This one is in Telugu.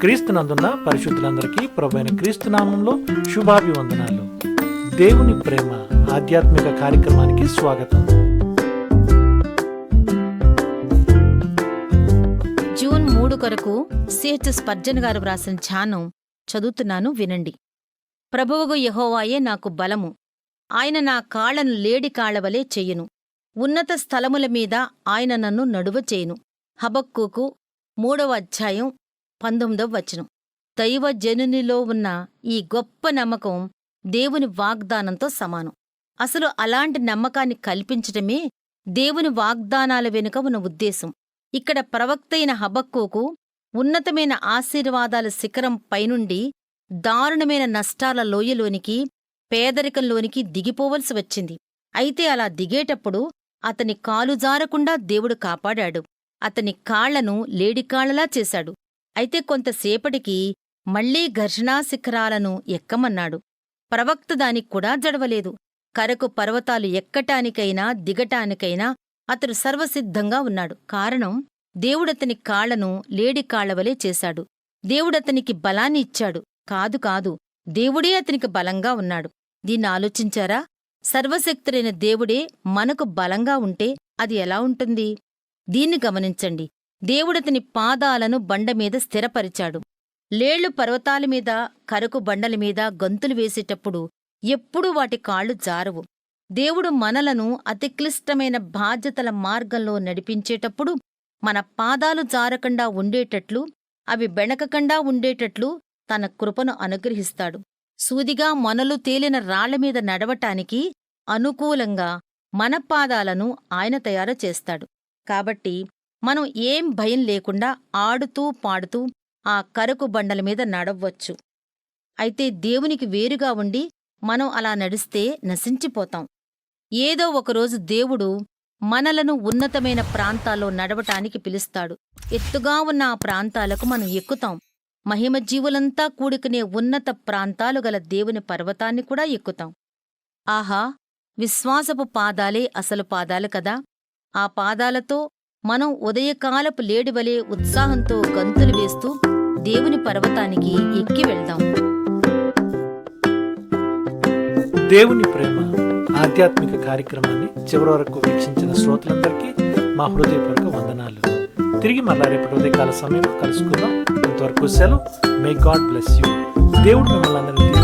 క్రీస్తునందున్న పరిశుద్ధులందరికీ ప్రభైన క్రీస్తునామంలో శుభాభివందనాలు. దేవుని ప్రేమ ఆధ్యాత్మిక కార్యక్రమానికి స్వాగతం. జూన్ మూడు కొరకు సిహెచ్ స్పర్జన్ గారు వ్రాసిన ధ్యానం చదువుతున్నాను వినండి. ప్రభువుగు యహోవాయే నాకు బలము. ఆయన నా కాళ్ళను లేడి కాళ్ళవలే చెయ్యును ఉన్నత స్థలముల మీద ఆయన నన్ను నడువ చేయును. హబక్కుకు మూడవ అధ్యాయం పంతొమ్మిదవ వచనం. దైవజనునిలో ఉన్న ఈ గొప్ప నమ్మకం దేవుని వాగ్దానంతో సమానం. అసలు అలాంటి నమ్మకాన్ని కల్పించటమే దేవుని వాగ్దానాల వెనుక ఉన్న ఉద్దేశం. ఇక్కడ ప్రవక్తైన హబక్కోకు ఉన్నతమైన ఆశీర్వాదాల శిఖరం పైనుండి దారుణమైన నష్టాల లోయలోనికి పేదరికంలోనికి దిగిపోవలసి వచ్చింది. అయితే అలా దిగేటప్పుడు అతని కాలుజారకుండా దేవుడు కాపాడాడు. అతని కాళ్ళను లేడికాళ్ళలా చేశాడు. అయితే కొంతసేపటికి మళ్ళీ ఘర్షణా శిఖరాలను ఎక్కమన్నాడు. ప్రవక్త దానికి కూడా జడవలేదు. కరకు పర్వతాలు ఎక్కటానికైనా దిగటానికైనా అతడు సర్వసిద్ధంగా ఉన్నాడు. కారణం దేవుడతని కాళ్ళను లేడి కాళ్ళవలే చేశాడు. దేవుడతనికి బలాన్ని ఇచ్చాడు. కాదు కాదు దేవుడే అతనికి బలంగా ఉన్నాడు. దీన్ని ఆలోచించారా? సర్వశక్తుడైన దేవుడే మనకు బలంగా ఉంటే అది ఎలా ఉంటుంది? దీన్ని గమనించండి. దేవుడతని పాదాలను బండమీద స్థిరపరిచాడు. లేళ్ళు పర్వతాల మీద కరకు బండల మీద గంతులు వేసేటప్పుడు ఎప్పుడూ వాటి కాళ్ళు జారవు. దేవుడు మనలను అతి క్లిష్టమైన బాధ్యతల మార్గంలో నడిపించేటప్పుడు మన పాదాలు జారకుండా ఉండేటట్లు అవి బెణకకుండా ఉండేటట్లు తన కృపను అనుగ్రహిస్తాడు. సూదిగా మనలు తేలిన రాళ్ళమీద నడవటానికి అనుకూలంగా మన పాదాలను ఆయన తయారు చేస్తాడు. కాబట్టి మనం ఏం భయం లేకుండా ఆడుతూ పాడుతూ ఆ కరకు బండల మీద నడవ్వచ్చు. అయితే దేవునికి వేరుగా ఉండి మనం అలా నడిస్తే నశించిపోతాం. ఏదో ఒకరోజు దేవుడు మనలను ఉన్నతమైన ప్రాంతాల్లో నడవటానికి పిలుస్తాడు. ఎత్తుగా ఉన్న ఆ ప్రాంతాలకు మనం ఎక్కుతాం. మహిమ జీవులంతా కూడుకునే ఉన్నత ప్రాంతాలు గల దేవుని పర్వతాన్ని కూడా ఎక్కుతాం. ఆహా! విశ్వాసపు పాదాలే అసలు పాదాలు కదా! ఆ పాదాలతో మనం ఉదయకాలపు లేడివలే ఉత్సాహంతో గంతులు వేస్తూ దేవుని పర్వతానికి ఎక్కి వెళ్దాం. దేవుని ప్రేమ ఆధ్యాత్మిక కార్యక్రమాన్ని చివరి వరకు వీక్షించిన శ్రోతలందరికీ మా హృదయపూర్వక వందనాలు. తిరిగి మళ్ళా రేపటి ఉదయకాల సమయంలో కలుసుకుందాం. ఇంతవరకు సెలవు. మే గాడ్ బ్లెస్ యూ దేవుడు మిమ్మల్ని అందరినీ